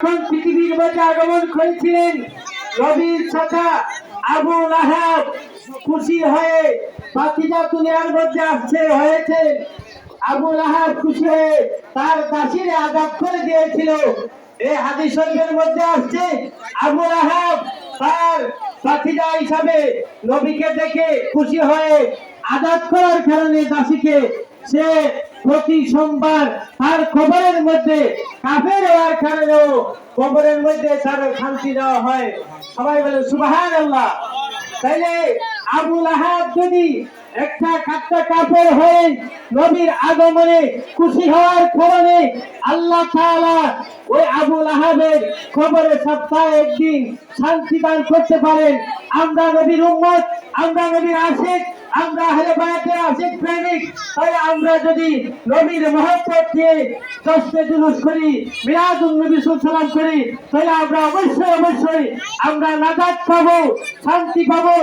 পৃথিবীর মধ্যে আগমন করেছিলেন রবির ছাতা আবু লাহাব খুশি হয়ে পাখিটা দুনিয়ার মধ্যে আসছে হয়েছে। আবু লাহাব খুশি হয়ে তার দাসিরে আজাদ করে দিয়েছিল। এই হাদিস মধ্যে আসছে, আবু লাহাব তার সাথীরা হিসাবে নবীকে দেখে খুশি হয়ে আজাদ করার কারণে দাসীকে সে প্রতি সোমবার তার খবরের মধ্যে কাফের হওয়ার কারণেও খবরের মধ্যে তার শান্তি দেওয়া হয়। সবাই বলে সুবাহ আল্লাহ তাইলে আবুল আহাব যদি একটা কাটটা কাপড় হয়ে নবীর আগমনে খুশি হওয়ার কারণে আল্লাহ তাআলা ওই আবুল আহাবের খবরে সপ্তাহে একদিন শান্তি দান করতে পারেন। আমরা নবীর উম্মত, আমরা নবীর আশিক, আমরা আহলে বায়াতের আশিক প্রেমিক। তাই আমরা যদি নবীর মহব্বত দিয়ে দশটা জুলুস করি মিরাদুল নবী সালাম করি, তাহলে আমরা অবশ্যই অবশ্যই আমরা নাজাত পাবো, শান্তি পাবো।